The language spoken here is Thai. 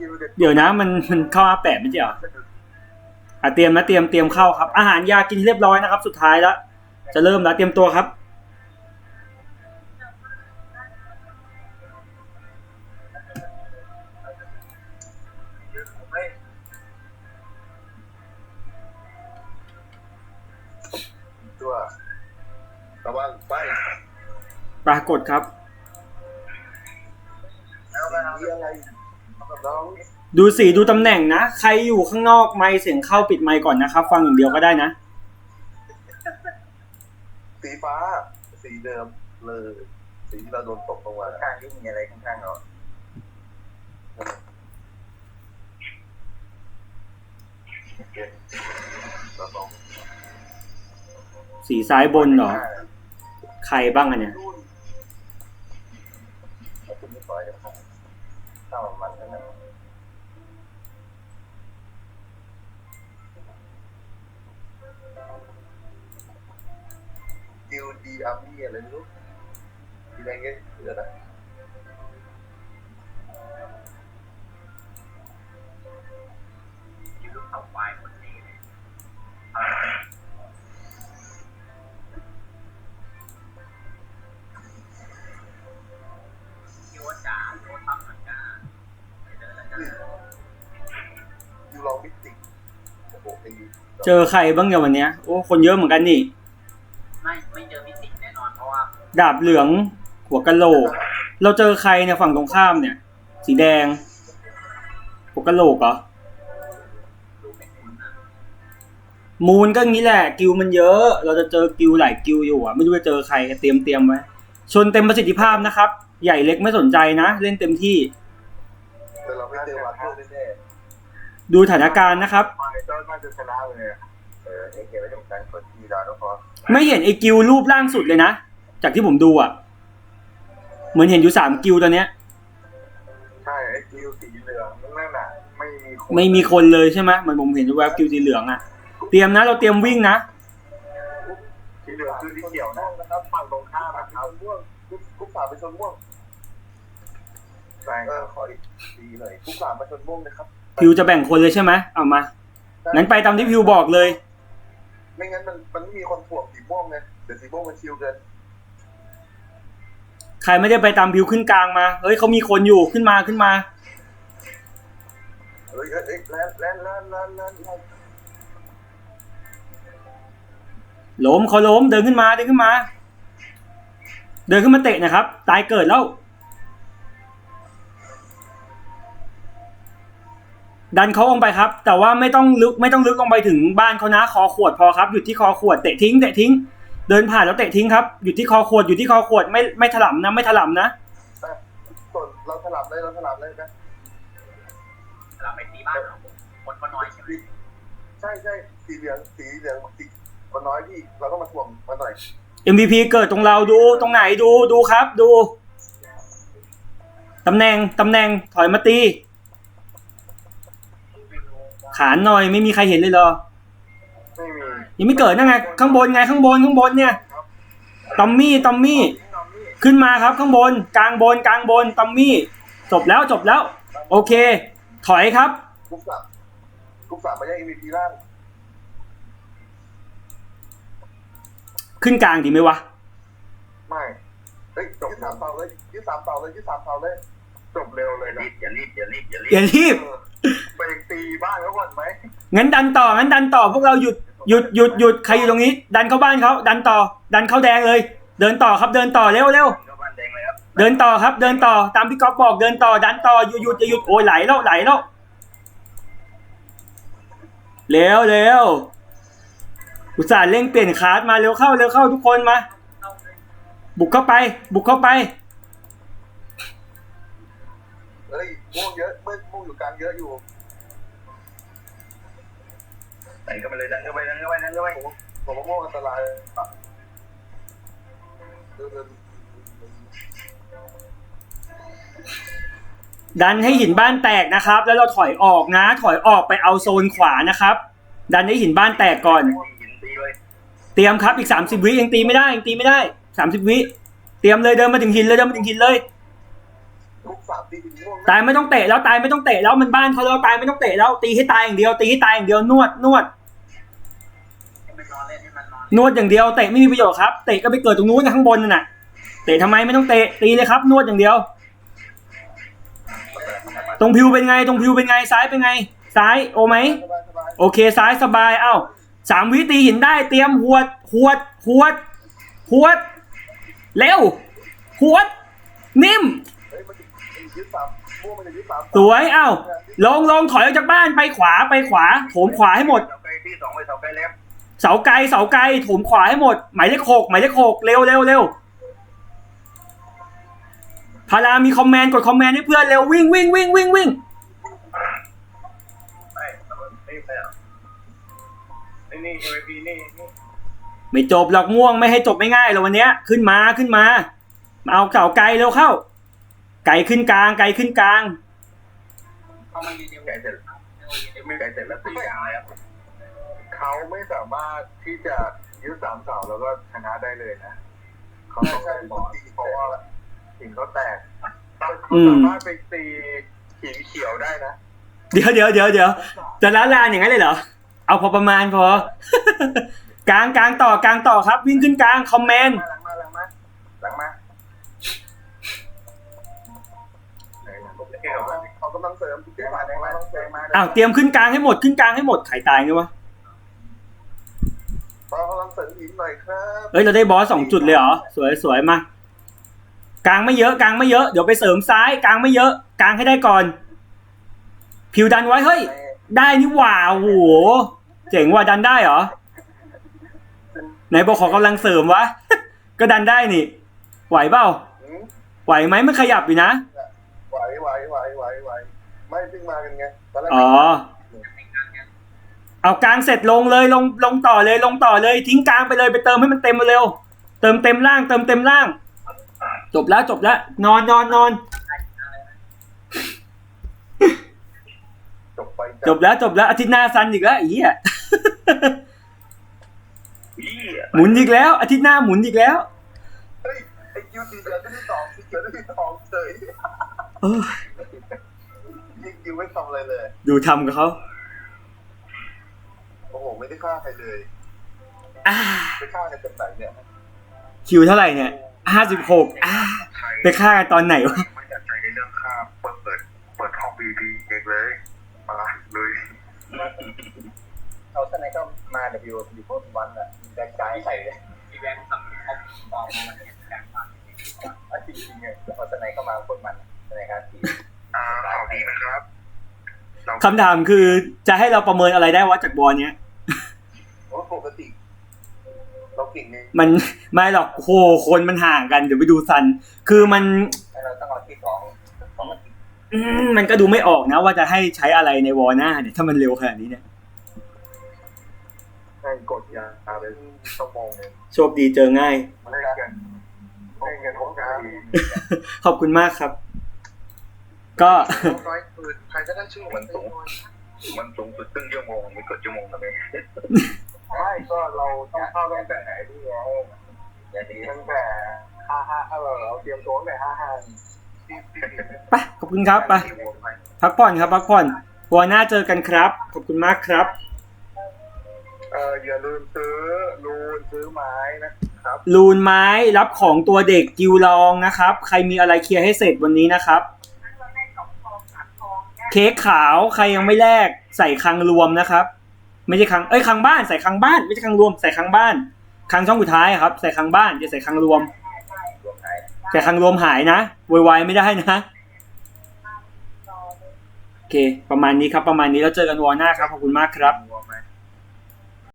กิลเด็ดเดี๋ยวนะมันมันเข้าอาแปดไม่ใช่เหรออะเตรียมนะเตรียมเตรียมเข้าครับ อาหารยากินเรียบร้อยนะครับ สุดท้ายแล้ว จะเริ่มแล้วเตรียมตัวครับไม่ตัวระวังไปปรากฏครับ เอาไปเอาอะไรน้อง ดูสีดูตำแหน่งนะ ใครอยู่ข้างนอกไมค์เสียงเข้าปิดไมค์ก่อนนะครับ ฟังอย่างเดียวก็ได้นะ สีฟ้า สีเดิมเลย สีที่เราโดนตกลงมาข้างที่มีอะไรข้างๆเราโอเคเราลองสีซ้ายบนเหรอ ใครบ้างอันเนี่ยเอาขึ้นไม่ปล่อยเดี๋ยวครับถ้ามันมันก็นั่น ดิวดีอาร์มี่อะไรไม่รู้ดีอะไรเงี้ยเดี๋ยวนะดิวเอาไฟล์คนนี้เลยดิวจ๋าดิวทำเหมือนกันดิวลองมิติโอ้โหไอ้ เจอใครบ้างเนี่ยวันเนี้ย โอ้ คนเยอะเหมือนกันนี่ ดาบเหลือง หัวกะโหลก เราเจอใครเนี่ยฝั่งตรงข้ามเนี่ย สีแดง หัวกะโหลกเหรอดูไม่คุ้นอะมูนก็งี้แหละ กิวมันเยอะ เราจะเจอกิวหลายกิวอยู่อะ ไม่รู้จะเจอใครเตรียมเตรียมไว้ ชนเต็มประสิทธิภาพนะครับ ใหญ่เล็กไม่สนใจนะ เล่นเต็มที่ แต่เราไม่เจอวาเตอร์แน่ดูสถานการณ์นะครับ ๆไม่เจ้าน่าจะชนะเลยอะเออเอเกไว้ตรงกลางคนที่ดาวแล้วพอไม่เห็นไอ้กิวรูปล่างสุดเลยนะ จากที่ผมดูอะ เหมือนเห็นอยู่สามกิวตอนเนี้ย ใช่ไอ้กิวสีเหลืองนั่นน่ะไม่มีคนไม่มีคนเลยใช่ไหมเหมือนผมเห็นแวบกิวสีเหลืองอะ เตรียมนะเราเตรียมวิ่งนะสีเหลืองคือสีเขียวนะครับฝั่งตรงข้ามนะครับม่วงกุ๊กฝาไปชนม่วงใช่ครับขออีกทีหน่อยกุ๊กฝามาชนม่วงนะครับพิวจะแบ่งคนเลยใช่ไหมเอามางั้นไปตามที่พิวบอกเลย ไม่งั้นมันมันไม่มีคนถ่วงสีม่วงไงเดี๋ยวสีม่วงมันชิวเกิน ใครไม่ได้ไปตามพิวขึ้นกลางมา เฮ้ยเขามีคนอยู่ขึ้นมาขึ้นมาเฮ้ยเอ้ยเอ้ยแล่นแล่นแล่นแล่นแล่นแล่นล้มเขาล้มเดินขึ้นมาเดินขึ้นมา เดินขึ้นมาเตะนะครับ ตายเกิดแล้ว ดันเขาลงไปครับ แต่ว่าไม่ต้องลึกไม่ต้องลึกลงไปถึงบ้านเขานะคอขวดพอครับหยุดที่คอขวดเตะทิ้งเตะทิ้ง เดินผ่านแล้วเตะทิ้งครับหยุดที่คอขวดอยู่ที่คอขวดไม่ไม่ถลำนะ ไม่ถลำนะส่วนเราสลับเลยเราสลับเลยนะเราไปตีบ้านเหรอคนก็น้อยใช่ไหมใช่ใช่สีเหลืองสีเหลืองสีมันน้อยพี่เราก็มาถ่วงมาหน่อย MVP เกิดตรงเราดูตรงไหนดูดูครับ ดูตำแหน่งตำแหน่งถอยมาตี ขานหน่อยไม่มีใครเห็นเลยเหรอไม่มี ยังไม่เกิดนั่นไงข้างบนไงข้างบนข้างบนเนี่ยตอมมี่ตอมมี่ ขึ้นมาครับข้างบน กลางบนกลางบนตอมมี่ จบแล้วจบแล้ว โอเค ถอยครับกุ๊กสับกุ๊กสับมาแย่ง MVP ล่างขึ้นกลางดีไหมวะ ไม่เฮ้ยยืดสามเตาเลยยืดสามเตาเลยยืดสามเตาเลย จบเร็วเลยนะอย่ารีบอย่ารีบอย่ารีบอย่ารีบไปตีบ้านเขาก่อนไหมงั้นดันต่องั้นดันต่อพวกเราหยุด หยุดหยุดหยุดใครอยู่ตรงนี้ ดันเข้าบ้านเขาดันต่อ ดันเข้าแดงเลย เดินต่อครับเดินต่อเร็วเร็วก็บ้านแดงเลยครับเดินต่อครับ เดินต่อตามพี่ก๊อฟบอกเดินต่อ ดันต่อหยุดหยุดจะหยุดโอ้ยไหลแล้วไหลแล้วเร็วเร็วอุตส่าห์เร่งเปลี่ยนคาร์ดมาเร็วเข้าเร็วเข้าทุกคนมา บุกเข้าไป บุกเข้าไป เฮ้ยม่วงเยอะเมื่อม่วงอยู่กลางเยอะอยู่ ดันเข้าไปเลยดันเข้าไปดันเข้าไปดันเข้าไปผมผมว่าม่วงอันตรายอะเดินเดินดันให้หินบ้านแตกนะครับ แล้วเราถอยออกนะ ถอยออกไปเอาโซนขวานะครับ ดันให้หินบ้านแตกก่อน หินตีเลยเตรียมครับอีก 30 วิยังตีไม่ได้ยังตีไม่ได้ 30 วิเตรียมเลยเดินมาถึงหินเลยเดินมาถึงหินเลยคุกสามตีถึงม่วงตายไม่ต้องเตะแล้วตายไม่ต้องเตะแล้วมันบ้านเขาแล้วตายไม่ต้องเตะแล้วตีให้ตายอย่างเดียวตีให้ตายอย่างเดียวนวดนวด ให้มันนอนเล่ นวดอย่างเดียวเตะไม่มีประโยชน์ครับเตะก็ไปเกิดตรงนู้นนะข้างบนนั่นน่ะเตะทำไมไม่ต้องเตะตีเลยครับ นวดอย่างเดียว ตรงพิวเป็นไงตรงพิวเป็นไงซ้ายเป็นไง ซ้ายโอไหมโอเคซ้ายสบายเอ้าสามวิตีหินได้เตรียมหวดหวดหวดหวดเร็วหวด นิ่มเฮ้ยมันจะยึดสวนจะยึดสามสวยเอ้าลงลงถอยออกจากบ้านไปขวาไปขวาโถมขวาให้หมด เสาไกลเสาไกลถมขวาให้หมด หมายเลขหกหมายเลขหกเร็วเร็วเร็วพารามีคอมแมนด์กดคอมแมนด์ให้เพื่อนเร็ววิ่งวิ่งวิ่งวิ่งวิ่งไม่จบหรอกม่วงไม่ให้จบไม่ง่ายหรอกวันเนี้ย ขึ้นมาขึ้นมามาเอาเสาไกลเร็วเข้า ไกลขึ้นกลาง ไกลขึ้นกลางไกลเสร็จไม่ไกลเสร็จแล้วตีกลางแล้ว เขาไม่สามารถที่จะยึดสามเสาแล้วก็ชนะได้เลยนะเขาต้องตีเพราะว่าหินเขาแตกเขาสามารถไปตีหินเขียวได้นะเดี๋ยวเดี๋ยวเดี๋ยวเดี๋ยวจะละลานอย่างนั้นเลยเหรอ เอาพอประมาณพอกลางกลางต่อกลางต่อครับ วิ่งขึ้นกลางคอมแมนด์หลังมาหลังมาหลังมาเขากำลังเสริมแกมาแดงมาแดงมาอ้าวเตรียมขึ้นกลางให้หมดขึ้นกลางให้หมดไข่ตายไงวะ เรากำลังเสริมหินหน่ อยครับเอ้ยเราได้บอสสองจุดเลยเหรอสวยสวยมากลางไม่เยอะกลางไม่เยอะเดี๋ยวไปเสริมซ้ายกลางไม่เยอะกลางให้ได้ก่อน ผิวดันไว้เฮ้ย ได้นี่หว่าโอ้โหเจ๋งว่ะดันได้เหรอไหนบอกขอกำลังเสริมวะ ก็ดันได้นี่ ไหวเปล่าไหวไหมมันขยับอยู่นะไหวไหวไหวไหวไหวไม่เพิ่งมากันไงตอนแรกอ๋อ เอากลางเสร็จลงเลยลงลงต่อเลยลงต่อเลย ทิ้งกลางไปเลยไปเติมให้มันเต็มเร็ว เติมเต็มล่าง เติมเต็มล่าง จบแล้วจบแล้ว นอนนอนนอนจบไปจบแล้วจบแล้วอาทิตย์หน้าซันอีกแล้วไอ้เหี้ยหมุนอีกแล้ว อาทิตย์หน้าหมุนอีกแล้วเฮ้ยไอคิวตีเดือนที่สองตีเดือนที่สองเฉยเออยิงคิวไม่ทำอะไรเลย ดูทำกับเขา โอ้โหไม่ได้ฆ่าใครเลยอ่าไปฆ่ากันจากไหนเนี่ยคิวเท่าไหร่เนี่ยห้าสิบหกอ่าไปฆ่ากันตอนไหนวะไม่อยากใจในเรื่องฆ่าเปิดเปิดเปิดห้องบีบีเองเลยมาเลยเขาสไนก็มาเดบิวอยู่พวกวันอะแบกใจใส่เลยมีแบงค์สั่งเขามองมาเนี่ยแบงค์มาอะจริงๆไงเขาสไนก็มาคนมันสไนการตีอ่าข่าวดีนะครับ คำถามคือจะให้เราประเมินอะไรได้วะจากบอลเนี้ยโอ้ปกติเราเก่งไงมันไม่หรอกโหคนมันห่างกันเดี๋ยวไปดูซัน คือมันเราต้องเอาที่สองสองนาทีอืมมันก็ดูไม่ออกนะ ว่าจะให้ใช้อะไรในวอลหน้าเนี่ยถ้ามันเร็วขนาดนี้เนี่ยแม่งกดยาไปชั่วโมงนึงโชคดีเจอง่ายมาเล่นกันเล่นกันทุกนาทีขอบคุณมากครับ ก็ร้อยปืนใครจะได้ชื่อมันสูงมันสูงสุดครึ่งชั่วโมงไม่กดชั่วโมงทำไมไม่ก็เราต้องเข้าตั้งแต่ไหนดีไงอย่าดีตั้งแต่ห้าห้าเราเราเตรียมตัวตั้งแต่ห้าห้าไปขอบคุณครับไปพักผ่อนครับพักผ่อนวอลหน้าเจอกันครับ ขอบคุณมากครับเอออย่าลืมซื้อรูนซื้อไม้นะครับ ลูนไม้รับของตัวเด็กกิวลองนะครับ ใครมีอะไรเคลียร์ให้เสร็จวันนี้นะครับ เค้กขาวใครยังไม่แลกใส่คังรวมนะครับ ไม่ใช่คังเอ้ยคังบ้านใส่คังบ้านไม่ใช่คังรวมใส่คังบ้านคังช่องสุดท้ายครับ ใส่คังบ้านจะใส่คังรวมใส่คังรวมหายนะวอยวายไม่ได้นะโอเค ประมาณนี้ครับ ประมาณนี้แล้วเจอกันวอลหน้าครับขอบคุณมากครับ